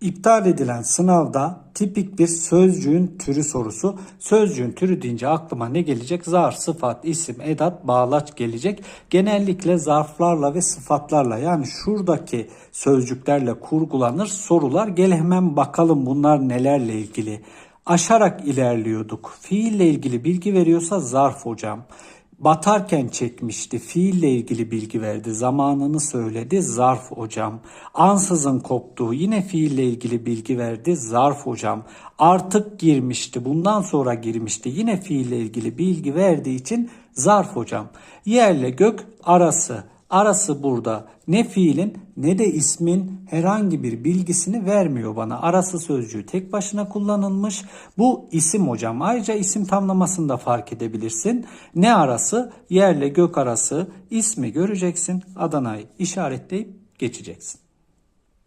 İptal edilen sınavda tipik bir sözcüğün türü sorusu. Sözcüğün türü deyince aklıma ne gelecek? Zarf, sıfat, isim, edat, bağlaç gelecek. Genellikle zarflarla ve sıfatlarla yani şuradaki sözcüklerle kurgulanır sorular. Gel hemen bakalım bunlar nelerle ilgili. Aşarak ilerliyorduk. Fiille ilgili bilgi veriyorsa zarf hocam. Batarken çekmişti. Fiille ilgili bilgi verdi. Zamanını söyledi. Zarf hocam. Ansızın koptu. Yine fiille ilgili bilgi verdi. Zarf hocam. Artık girmişti. Bundan sonra girmişti. Yine fiille ilgili bilgi verdiği için zarf hocam. Yerle gök arası. Arası burada ne fiilin ne de ismin herhangi bir bilgisini vermiyor bana. Arası sözcüğü tek başına kullanılmış. Bu isim hocam. Ayrıca isim tamlamasını da fark edebilirsin. Ne arası? Yerle gök arası ismi göreceksin. Adana'yı işaretleyip geçeceksin.